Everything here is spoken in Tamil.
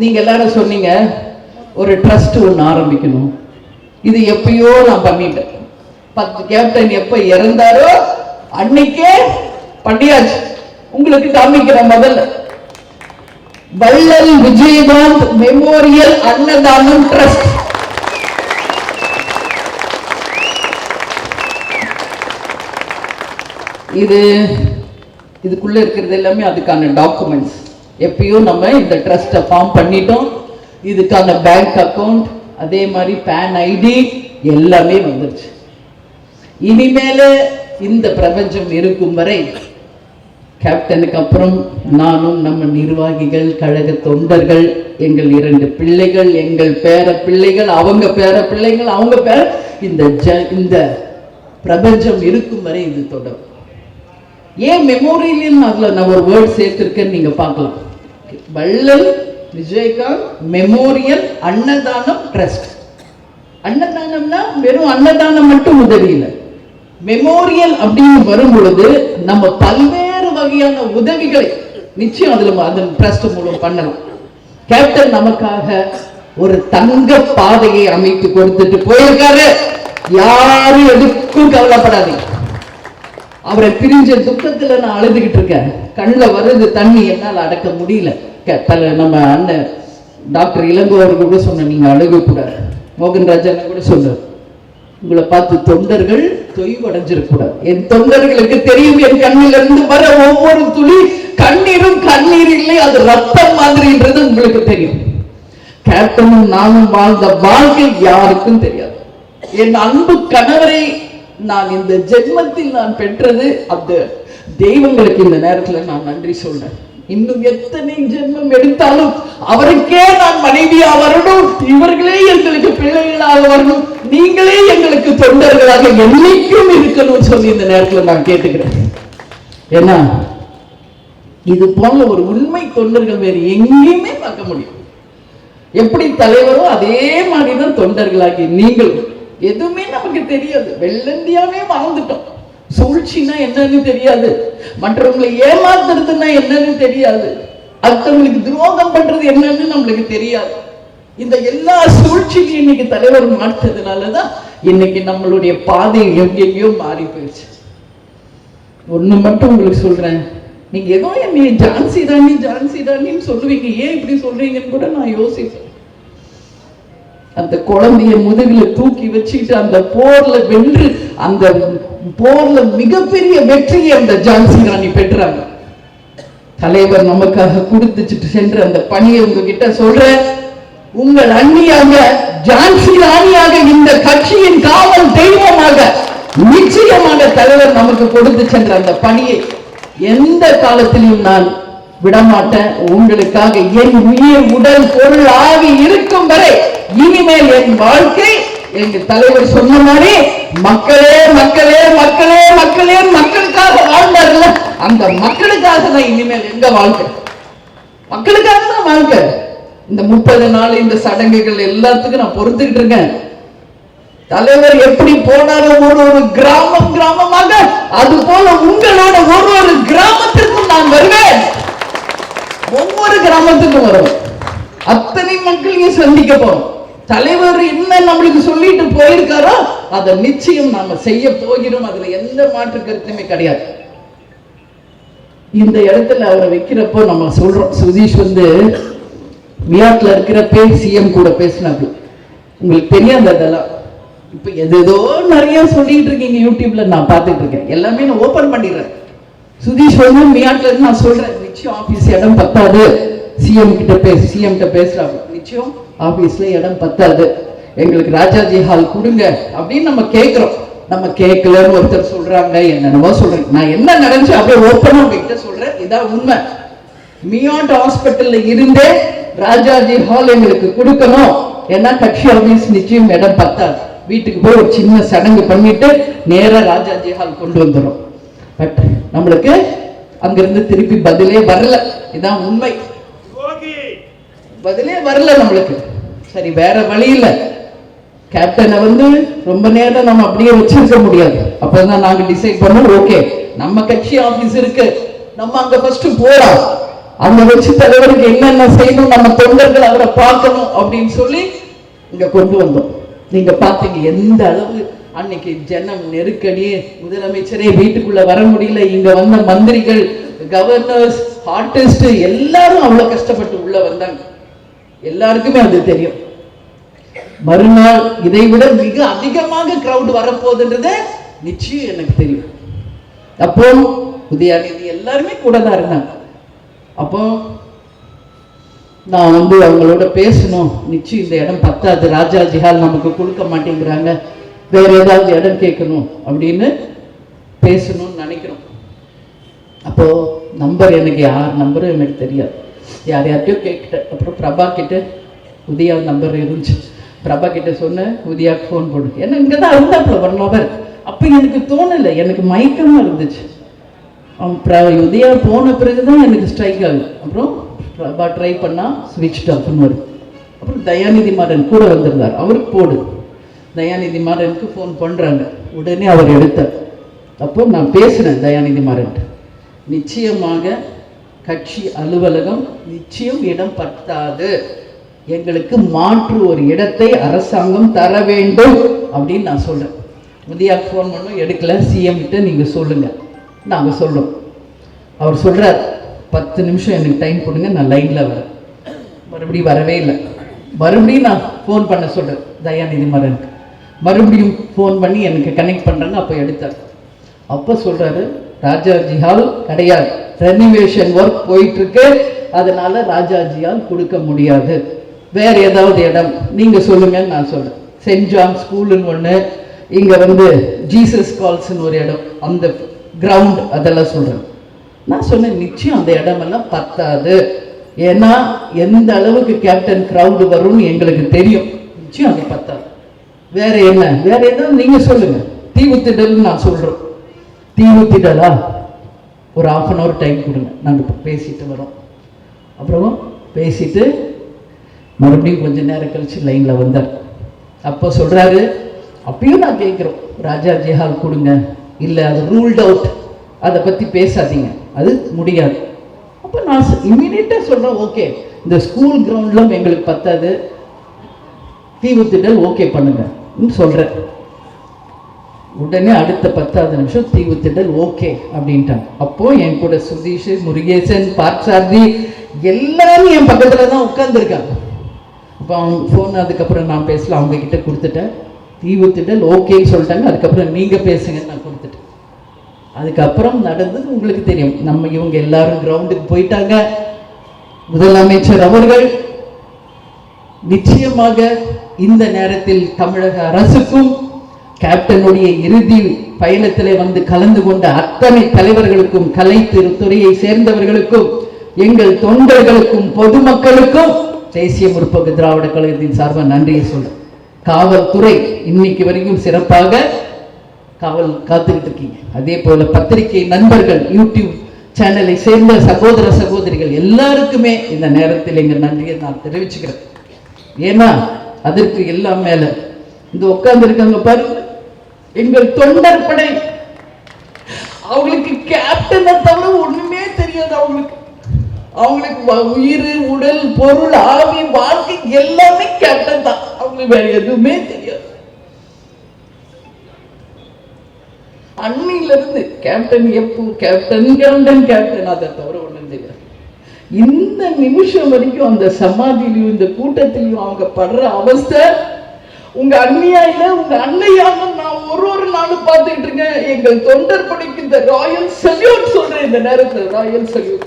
நீங்க எல்லாரும் சொன்னீங்க ஒரு ட்ரஸ்ட் ஒன்று ஆரம்பிக்கணும். இது எப்பயோ நான் பண்ணிட்டேன் பத்து கேப்டன் எப்ப இறந்தாரோ அன்னைக்கே பண்ணியாச்சு. உங்களுக்கு காமிக்கிற முதல்ல. வள்ளல் விஜயகாந்த் மெமோரியல் அன்னதானம் ட்ரஸ்ட் இது இதுக்குள்ள இருக்கிறது எல்லாமே அதுக்கான டாக்குமெண்ட்ஸ் எப்பயும் நம்ம இந்த ட்ரஸ்ட்டை ஃபார்ம் பண்ணிட்டோம். இதுக்கான பேங்க் அக்கவுண்ட் அதே மாதிரி பேன் ஐடி எல்லாமே வந்துருச்சு. இனிமேல இந்த பிரபஞ்சம் இருக்கும் வரை கேப்டனுக்கு அப்புறம் நானும் நம்ம நிர்வாகிகள் கழக தொண்டர்கள் எங்கள் இரண்டு பிள்ளைகள் எங்கள் பேர பிள்ளைகள் அவங்க பேர பிள்ளைகள் அவங்க பேர இந்த ஜ இந்த பிரபஞ்சம் இருக்கும் வரை இது தொடரும். ஏன் மெமோரியல் அதுல நான் ஒரு வேர்ட் சேர்த்துருக்கேன்னு நீங்க பார்க்கலாம். வள்ளல் விஜயகாந்த் மெமோரியல் அன்னதானம் ட்ரஸ்ட் அன்னதானம்னா வெறும் அன்னதானம் மட்டும் உதவி மெமோரியல் அப்படின்னு வரும் பொழுது நம்ம பல்வேறு வகையான உதவிகளை நிச்சயம் அதுல அதன் ட்ரஸ்ட் மூலம் பண்ணலாம். கேப்டன் நமக்காக ஒரு தங்க பாதையை அமைத்து கொடுத்துட்டு போயிருக்காரு. யாரும் எதுக்கும் கவலைப்படாதீங்க. அவரை பிரிஞ்ச துக்கத்துல நான் அழுதுகிட்டு இருக்கேன். கண்ணுல வர்றது தண்ணி என்னால் அடக்க முடியல. க- தல நம்ம அண்ணன் டாக்டர் இளங்கோ கூட சொன்ன நீங்க அழுக கூடாது மோகன்ராஜ் கூட சொன்னார் உங்களை பார்த்து தொண்டர்கள் தொய்வடைஞ்சிடக்கூடாது. என் தொண்டர்களுக்கு தெரியும் என் கண்ணிலிருந்து வர ஒவ்வொரு துளி கண்ணீரும் கண்ணீர் இல்லை அது ரத்தம் மாதிரின்றது உங்களுக்கு தெரியும். கேப்டனும் நானும் வாழ்ந்த வாழ்க்கை யாருக்கும் தெரியாது. என் அன்பு கணவரை நான் இந்த ஜென்மத்தில் நான் பெற்றது அந்த தெய்வங்களுக்கு இந்த நேரத்துல நான் நன்றி சொல்றேன். இன்னும் எத்தனை ஜென்மம் எடுத்தாலும் அவருக்கே நான் மனைவியா வரணும். இவர்களே எங்களுக்கு பிள்ளைகளாக வரணும். நீங்களே எங்களுக்கு தொண்டர்களாக என்னைக்கும் இருக்கணும்னு சொல்லி இந்த நேரத்துல நான் கேட்டுக்கிறேன். ஏன்னா இது போல ஒரு உண்மை தொண்டர்கள் வேறு எங்கேயுமே பார்க்க முடியும். எப்படி தலைவரோ அதே மாதிரிதான் தொண்டர்களாகி நீங்களும். எதுவுமே நமக்கு தெரியாது. வெள்ளந்தியாவே மறந்துட்டோம். சூழ்ச்சினா என்னன்னு தெரியாது. மற்றவங்களை ஏமாத்துறதுன்னா என்னன்னு தெரியாது. அடுத்தவங்களுக்கு துரோகம் பண்றது என்னன்னு நம்மளுக்கு தெரியாது. இந்த எல்லா சூழ்ச்சியும் இன்னைக்கு தலைவர் மாற்றதுனாலதான் இன்னைக்கு நம்மளுடைய பாதை எங்கெங்கேயோ மாறி போயிடுச்சு. ஒண்ணு மட்டும் உங்களுக்கு சொல்றேன். நீங்க ஏதோ என்னை ஜான்சி ராணி ஜான்சி ராணின்னு சொல்லுவீங்க. ஏன் இப்படி சொல்றீங்கன்னு கூட நான் யோசிப்பேன். அந்த குழந்தைய முதுகில தூக்கி வச்சுட்டு அந்த போர்ல வென்று அந்த போர்ல மிகப்பெரிய வெற்றியை அந்த ஜான்சி ராணி பெற்றாங்க. தலைவர் நமக்காக கொடுத்துச்சுட்டு சென்று அந்த பணியை உங்ககிட்ட சொல்ற உங்கள் அண்ணியாக ஜான்சி ராணியாக இந்த கட்சியின் காவல் தெய்வமாக நிச்சயமாக தலைவர் நமக்கு கொடுத்து சென்ற அந்த பணியை எந்த காலத்திலும் நான் விடமாட்டேன் உங்களுக்காக என் உயிர் உடல் பொருள் ஆகி இருக்கும் வரை இனிமேல் என் வாழ்க்கை எங்க தலைவர் சொன்ன மாதிரி மக்களே மக்களே மக்களே மக்களே மக்களுக்காக வாழ்ந்தார்கள்? அந்த மக்களுக்காக தான் இனிமேல் எங்க வாழ்க்கை? மக்களுக்காக தான் வாழ்க்கை. இந்த முப்பது நாள் இந்த சடங்குகள் எல்லாத்துக்கும் நான் பொறுத்துக்கிட்டு இருக்கேன். தலைவர் எப்படி போனாரோ ஒரு ஒரு கிராமம் கிராமமாக அது போல உங்களோட ஒரு ஒரு கிராமத்திற்கும் நான் வருவேன். ஒவ்வொரு கிராமத்துக்கும் வரும். அத்தனை மக்களையும் சந்திக்க போறோம். தலைவர் என்ன நம்மளுக்கு சொல்லிட்டு போயிருக்காரோ அதை நிச்சயம் நாம செய்ய போகிறோம். அதுல எந்த மாற்று கருத்துமே கிடையாது. இந்த இடத்துல அவரை வைக்கிறப்போ நம்ம சொல்றோம். சுதீஷ் வந்து வியாட்ல இருக்கிறப்பே சிஎம் கூட பேசினாரு உங்களுக்கு தெரியாது அதெல்லாம். இப்ப எதோ நிறைய சொல்லிட்டு இருக்கீங்க யூடியூப்ல நான் பார்த்துட்டு இருக்கேன். எல்லாமே நான் ஓபன் பண்ணிடுறேன். சுதீஷ் வந்து மியாட்ல இருந்து நான் சொல்றேன் நிச்சயம் ஆபீஸ் இடம் பத்தாது. சிஎம் கிட்ட பேச சிஎம் கிட்ட பேசுறாங்க. நிச்சயம் ஆபீஸ்ல இடம் பத்தாது. எங்களுக்கு ராஜாஜி ஹால் கொடுங்க அப்படின்னு நம்ம கேட்கிறோம் நம்ம கேட்கலன்னு ஒருத்தர் சொல்றாங்க என்னென்னவோ சொல்றேன் நான் என்ன நடந்துச்சு அப்படியே ஓப்பனா உங்ககிட்ட சொல்றேன் இதான் உண்மை. மியாட் ஹாஸ்பிட்டல்ல இருந்தே ராஜாஜி ஹால் எங்களுக்கு கொடுக்கணும். ஏன்னா கட்சி ஆபீஸ் நிச்சயம் இடம் பத்தாது. வீட்டுக்கு போய் ஒரு சின்ன சடங்கு பண்ணிட்டு நேரா ராஜாஜி ஹால் கொண்டு வந்துடும் பட் நம்மளுக்கு அங்கிருந்து திருப்பி பதிலே வரல. இதான் உண்மை. பதிலே வரல நம்மளுக்கு. சரி வேற வழி இல்ல கேப்டனை வந்து ரொம்ப நேரம் நம்ம அப்படியே வச்சிருக்க முடியாது. அப்பதான் நாங்க டிசைட் பண்ணோம் ஓகே நம்ம கட்சி ஆபீஸ் இருக்கு. நம்ம அங்க ஃபர்ஸ்ட் போறோம். அந்த வச்சு தலைவருக்கு என்னென்ன செய்யணும் நம்ம தொண்டர்கள் அவரை பார்க்கணும் அப்படின்னு சொல்லி இங்க கொண்டு வந்தோம். நீங்க பாத்தீங்க எந்த அளவு அன்னைக்கு ஜனம் நெருக்கடி முதலமைச்சரே வீட்டுக்குள்ள வர முடியல. இங்க வந்த மந்திரிகள் கவர்னர்ஸ் ஆர்டிஸ்ட் எல்லாரும் அவ்வளவு கஷ்டப்பட்டு உள்ள வந்தாங்க. எல்லாருக்குமே அது தெரியும். மறுநாள் இதை விட மிக அதிகமாக கிரவுட் வரப்போகுதுன்றது நிச்சயம் எனக்கு தெரியும். அப்போ உதயாநிதி எல்லாருமே கூட தான் இருந்தாங்க. அப்போ நான் வந்து அவங்களோட பேசணும். நிச்சயம் இந்த இடம் பத்தாது. ராஜாஜிஹால் நமக்கு கொடுக்க மாட்டேங்கிறாங்க. வேற ஏதாவது இடம் கேட்கணும் அப்படின்னு பேசணும்னு நினைக்கிறோம். அப்போ நம்பர் எனக்கு யார் நம்பரும் எனக்கு தெரியாது. யார் யார்கிட்டயோ கேட்கிட்டேன் அப்புறம் பிரபா கிட்ட உதயா நம்பர் இருந்துச்சு. பிரபா கிட்ட சொன்னேன் உதயாவுக்கு ஃபோன் போடு. ஏன்னா இங்கே தான் இருந்தாப்புல ஒன் ஹவர் அப்போ எனக்கு தோணலை. எனக்கு மயக்கமாக இருந்துச்சு. அவன் உதயா போன பிறகு தான் எனக்கு ஸ்ட்ரைக் ஆகுது. அப்புறம் பிரபா ட்ரை பண்ணால் ஸ்விட்ச் ஆஃப்னு வரும் அப்புறம் தயாநிதி மாறன் கூட வந்திருந்தார். அவருக்கு போடு. தயாநிதி மாறனுக்கு ஃபோன் பண்ணுறாங்க உடனே அவர் எடுத்தார் அப்போ நான் பேசுகிறேன் தயாநிதி மாறன்ட்டு. நிச்சயமாக கட்சி அலுவலகம் நிச்சயம் இடம் பத்தாது. எங்களுக்கு மாற்று ஒரு இடத்தை அரசாங்கம் தர வேண்டும் அப்படின்னு நான் சொல்கிறேன் உதயாக்கு ஃபோன் பண்ணும் எடுக்கல. சிஎம் கிட்ட சொல்லுங்கள் நாங்கள் நாங்க அவர் சொல்கிறார் பத்து நிமிஷம் எனக்கு டைம் கொடுங்க நான் லைனில் வரேன். மறுபடியும் வரவே இல்லை. மறுபடியும் நான் ஃபோன் பண்ண சொல்கிறேன் தயாநிதி மாறனுக்கு மறுபடியும் ஃபோன் பண்ணி எனக்கு கனெக்ட் பண்றாங்க அப்போ எடுத்தார். அப்போ சொல்கிறாரு ராஜாஜி ஹால் கிடையாது. ரெனிவேஷன் ஒர்க் போயிட்டுருக்கு. அதனால் ராஜாஜியால் கொடுக்க முடியாது. வேறு ஏதாவது இடம் நீங்கள் சொல்லுங்கன்னு நான் சொல்கிறேன் சென்ட் ஜான் ஸ்கூலுன்னு ஒன்று இங்கே வந்து ஜீசஸ் கால்ஸ்னு ஒரு இடம் அந்த கிரவுண்ட் அதெல்லாம் சொல்கிறேன் நான் சொன்னேன் நிச்சயம் அந்த இடமெல்லாம் பத்தாது. ஏன்னா எந்த அளவுக்கு கேப்டன் க்ரௌடு வரும்னு எங்களுக்கு தெரியும். நிச்சயம் அது பத்தாது. வேற என்ன? வேற ஏதாவது நீங்க சொல்லுங்க. தீவுத்திடல் நான் சொல்றோம் தீவுத்திடலா ஒரு ஆஃப் அன் அவர் டைம் கொடுங்க. நாங்கள் பேசிட்டு வரோம். அப்புறம் பேசிட்டு மறுபடியும் கொஞ்ச நேரம் கழிச்சு லைன்ல வந்தார். அப்போ சொல்றாரு அப்பயும் நான் கேட்குறோம். ராஜா ஜெஹால் கொடுங்க. இல்லை அது ரூல்ட் அவுட் அதை பற்றி பேசாதீங்க. அது முடியாது. அப்போ நான் இம்மீடியட்டாக சொல்கிறேன் ஓகே இந்த ஸ்கூல் கிரவுண்ட்லாம் எங்களுக்கு பத்தாது. தீவுத்திடல் ஓகே பண்ணுங்கள் சொல்றேன். உடனே அடுத்த பத்தாவது நிமிஷம் தீவு திடல் ஓகே அப்படின்ட்டாங்க. அப்போ என் கூட சுதீஷ் முருகேசன் பார்த்தசாரதி எல்லாரும் என் பக்கத்தில் தான் உட்காந்துருக்காங்க அப்போ அவங்க ஃபோன் அதுக்கப்புறம் நான் பேசல அவங்க கிட்ட தீவு திடல் ஓகேன்னு சொல்லிட்டாங்க அதுக்கப்புறம் நீங்க பேசுங்கன்னு நான் கொடுத்துட்டேன். அதுக்கப்புறம் நடந்தது உங்களுக்கு தெரியும். நம்ம இவங்க எல்லாரும் கிரவுண்டுக்கு போயிட்டாங்க. முதலமைச்சர் அவர்கள் நிச்சயமாக இந்த நேரத்தில் தமிழக அரசுக்கும் கேப்டனுடைய இறுதி பயணத்திலே வந்து கலந்து கொண்ட அத்தனை தலைவர்களுக்கும் கலைத்துறையை சேர்ந்தவர்களுக்கும் எங்கள் தொண்டர்களுக்கும் பொதுமக்களுக்கும் தேசிய முற்போக்கு திராவிட கழகத்தின் சார்பாக நன்றியை சொல்றேன். காவல்துறை இன்னைக்கு வரைக்கும் சிறப்பாக காவல் காத்துக்கிட்டு இருக்கீங்க. அதே போல பத்திரிகை நண்பர்கள் யூடியூப் சேனலை சேர்ந்த சகோதர சகோதரிகள் எல்லாருக்குமே இந்த நேரத்தில் எங்க நன்றியை நான் தெரிவிச்சுக்கிறேன். ஏன்னா அதற்கு எல்லாம் மேல. இந்த உட்கார்ந்து இருக்காங்க பாரு. எங்கள் தொண்டர் படை. அவங்களுக்கு கேப்டனை தவிர ஒண்ணுமே தெரியாது அவங்களுக்கு. அவங்களுக்கு உயிர் உடல் பொருள் ஆவி வாழ்க்கை எல்லாமே கேப்டன் தான். அவங்களுக்கு வேற எதுவுமே தெரியாது. அன்னில இருந்து கேப்டன் எப்போ? கேப்டன் கேப்டன் கேப்டன் அதை தவிர இந்த நிமிஷம் வரைக்கும் அந்த சமாதியிலையும் இந்த கூட்டத்திலையும் அவங்க படுற அவஸ்தை உங்க அண்ணியாயில உங்க அண்ணையாக நான் ஒரு ஒரு நாளும் பார்த்துக்கிட்டு இருக்கேன். எங்கள் தொண்டர் படைக்கு இந்த ராயல் சல்யூட் சொல்றேன் இந்த நேரத்தில் ராயல் சல்யூட்